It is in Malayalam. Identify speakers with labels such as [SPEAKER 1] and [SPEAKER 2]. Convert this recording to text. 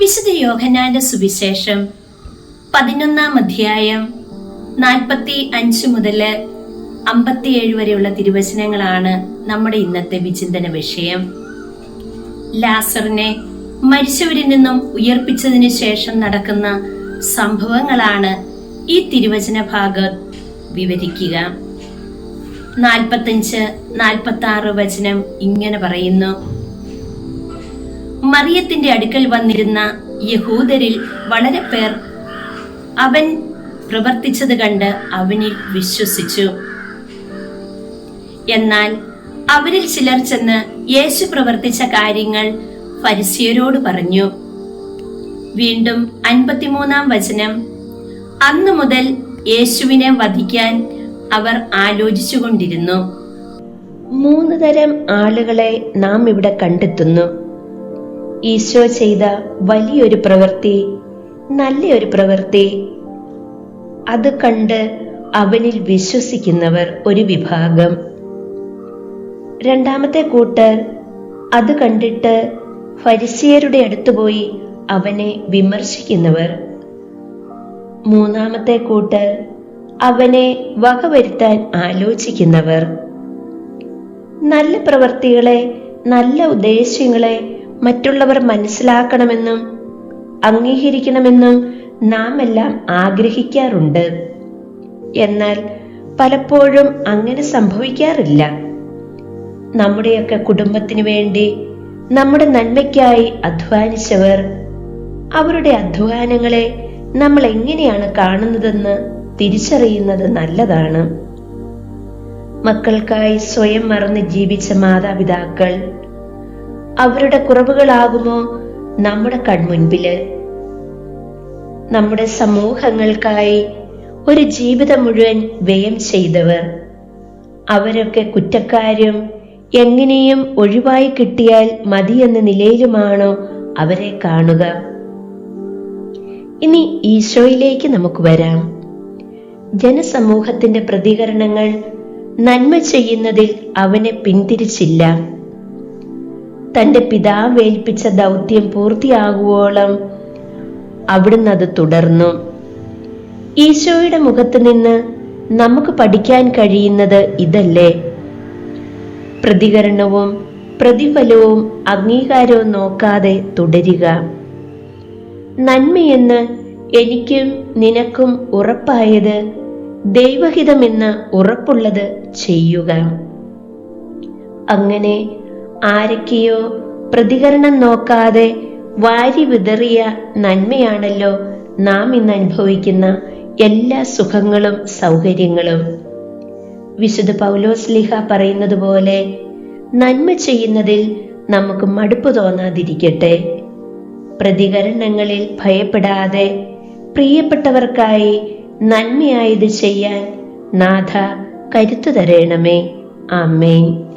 [SPEAKER 1] വിശുദ്ധ യോഹനാന്റെ സുവിശേഷം പതിനൊന്നാം അധ്യായം നാൽപ്പത്തി അഞ്ച് മുതൽ അമ്പത്തിയേഴ് വരെയുള്ള തിരുവചനങ്ങളാണ് നമ്മുടെ ഇന്നത്തെ വിചിന്തന വിഷയം. ലാസറിനെ മരിച്ചവരിൽ നിന്നും ഉയർപ്പിച്ചതിന് ശേഷം നടക്കുന്ന സംഭവങ്ങളാണ് ഈ തിരുവചന ഭാഗം വിവരിക്കുക. നാൽപ്പത്തഞ്ച് നാൽപ്പത്തി ആറ് വചനം ഇങ്ങനെ പറയുന്നു. മറിയത്തിന്റെ അടുക്കൽ വന്നിരുന്ന യഹൂദരിൽ വളരെ പേർ അവൻ പ്രവർത്തിച്ചത് കണ്ട് അവനിൽ വിശ്വസിച്ചു. എന്നാൽ അവരിൽ ചിലർ ചെന്ന് യേശു പ്രവർത്തിച്ച കാര്യങ്ങൾ പരിസ്യരോട് പറഞ്ഞു. വീണ്ടും അൻപത്തിമൂന്നാം വചനം. അന്നു മുതൽ യേശുവിനെ വധിക്കാൻ അവർ ആലോചിച്ചുകൊണ്ടിരുന്നു.
[SPEAKER 2] മൂന്ന് തരം ആളുകളെ നാം ഇവിടെ കണ്ടെത്തുന്നു. ഈശോ ചെയ്ത വലിയൊരു പ്രവൃത്തി നല്ലൊരു പ്രവൃത്തി. അത് കണ്ട് അവനിൽ വിശ്വസിക്കുന്നവർ ഒരു വിഭാഗം. രണ്ടാമത്തെ കൂട്ടർ അത് കണ്ടിട്ട് ഫരിസിയരുടെ അടുത്തുപോയി അവനെ വിമർശിക്കുന്നവർ. മൂന്നാമത്തെ കൂട്ടർ അവനെ വകവരുത്താൻ ആലോചിക്കുന്നവർ. നല്ല പ്രവൃത്തികളെ നല്ല ഉദ്ദേശ്യങ്ങളെ മറ്റുള്ളവർ മനസ്സിലാക്കണമെന്നും അംഗീകരിക്കണമെന്നും നാം എല്ലാം ആഗ്രഹിക്കാറുണ്ട്. എന്നാൽ പലപ്പോഴും അങ്ങനെ സംഭവിക്കാറില്ല. നമ്മുടെയൊക്കെ കുടുംബത്തിന് വേണ്ടി നമ്മുടെ നന്മയ്ക്കായി അധ്വാനിച്ചവർ അവരുടെ അധ്വാനങ്ങളെ നമ്മൾ എങ്ങനെയാണ് കാണുന്നതെന്ന് തിരിച്ചറിയുന്നത് നല്ലതാണ്. മക്കൾക്കായി സ്വയം മറന്ന് ജീവിച്ച മാതാപിതാക്കൾ അവരുടെ കുറവുകളാകുമോ നമ്മുടെ കൺമുൻപിൽ? നമ്മുടെ സമൂഹങ്ങൾക്കായി ഒരു ജീവിതം മുഴുവൻ വ്യയം ചെയ്തവർ. അവരൊക്കെ കുറ്റക്കാരും എങ്ങനെയും ഒഴിവായി കിട്ടിയാൽ മതിയെന്ന നിലയിലുമാണോ അവരെ കാണുക? ഇനി ഈശോയിലേക്ക് നമുക്ക് വരാം. ജനസമൂഹത്തിന്റെ പ്രതികരണങ്ങൾ നന്മ ചെയ്യുന്നതിൽ അവനെ പിന്തിരിച്ചില്ല. തന്റെ പിതാവ് ഏൽപ്പിച്ച ദൗത്യം പൂർത്തിയാകുവോളം അവിടുന്ന് അത് തുടർന്നു. ഈശോയുടെ മുഖത്ത് നിന്ന് നമുക്ക് പഠിക്കാൻ കഴിയുന്നത് ഇതല്ലേ? പ്രതികരണവും പ്രതിഫലവും അംഗീകാരവും നോക്കാതെ തുടരുക. നന്മയെന്ന് എനിക്കും നിനക്കും ഉറപ്പായത് ദൈവഹിതമെന്ന് ഉറപ്പുള്ളത് ചെയ്യുക. അങ്ങനെ ആരൊക്കെയോ പ്രതികരണം നോക്കാതെ വാരി വിതറിയ നന്മയാണല്ലോ നാം ഇന്ന് അനുഭവിക്കുന്ന എല്ലാ സുഖങ്ങളും സൗകര്യങ്ങളും. വിശുദ്ധ പൗലോസ് പൗലോസ്ലിഹ പറയുന്നത് പോലെ നന്മ ചെയ്യുന്നതിൽ നമുക്ക് മടുപ്പ് തോന്നാതിരിക്കട്ടെ. പ്രതികരണങ്ങളിൽ ഭയപ്പെടാതെ പ്രിയപ്പെട്ടവർക്കായി നന്മയായത് ചെയ്യാൻ നാഥ കരുത്തു തരേണമേ. ആമേൻ.